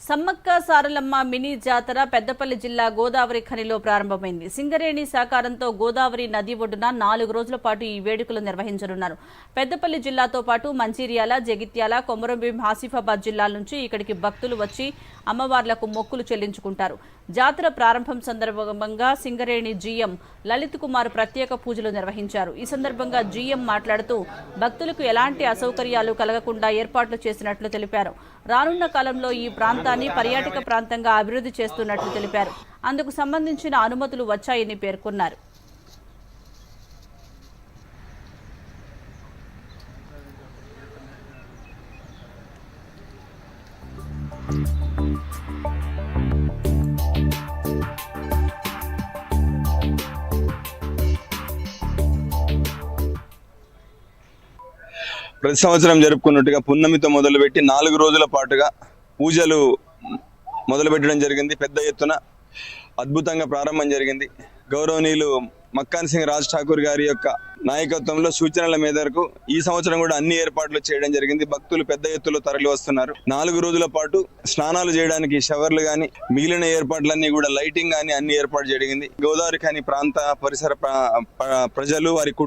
Sammakka Saralamma mini జాతర పెద్దపల్లి జిల్లా గోదావరి ఖనిలో ప్రారంభమైంది. సింగరేణి సహకారంతో గోదావరి నది ఒడ్డున నాలుగు రోజుల పాటు ఈ వేడుకలు నిర్వహించనున్నారు. పెద్దపల్లి జిల్లాతో పాటు మంచిర్యాల జగిత్యాల కొమరంభీం ఆసిఫాబాద్ జిల్లాల నుంచి ఇక్కడికి భక్తులు వచ్చి అమ్మవార్లకు మొక్కులు చెల్లించుకుంటారు. జాతర ప్రారంభం సందర్భంగా సింగరేణి జీఎం లలిత్ కుమార్ ప్రత్యేక పూజలు నిర్వహించారు. ఈ సందర్భంగా జీఎం మాట్లాడుతూ భక్తులకు ఎలాంటి అసౌకర్యాలు కలగకుండా ఏర్పాట్లు చేసినట్లు తెలిపారు. రానున్న కాలంలో ఈ ప్రాంతాన్ని పర్యాటక ప్రాంతంగా అభివృద్ధి చేస్తున్నట్లు తెలిపారు. అందుకు సంబంధించిన అనుమతులు వచ్చాయని పేర్కొన్నారు. ప్రతి సంవత్సరం జరుపుకున్నట్టుగా పున్నమితో మొదలుపెట్టి నాలుగు రోజుల పాటుగా పూజలు మొదలు పెట్టడం జరిగింది. పెద్ద ఎత్తున అద్భుతంగా ప్రారంభం జరిగింది. గౌరవనీయులు మక్కాన్ సింగ్ రాజ్ ఠాకూర్ గారి యొక్క నాయకత్వంలో సూచనల మేరకు ఈ సంవత్సరం కూడా అన్ని ఏర్పాట్లు చేయడం జరిగింది. భక్తులు పెద్ద ఎత్తులో తరలి వస్తున్నారు. నాలుగు రోజుల పాటు స్నానాలు చేయడానికి షవర్లు కానీ మిగిలిన ఏర్పాట్లన్నీ కూడా లైటింగ్ కానీ అన్ని ఏర్పాటు జరిగింది. గోదావరి కానీ ప్రాంత పరిసర ప్రజలు వారి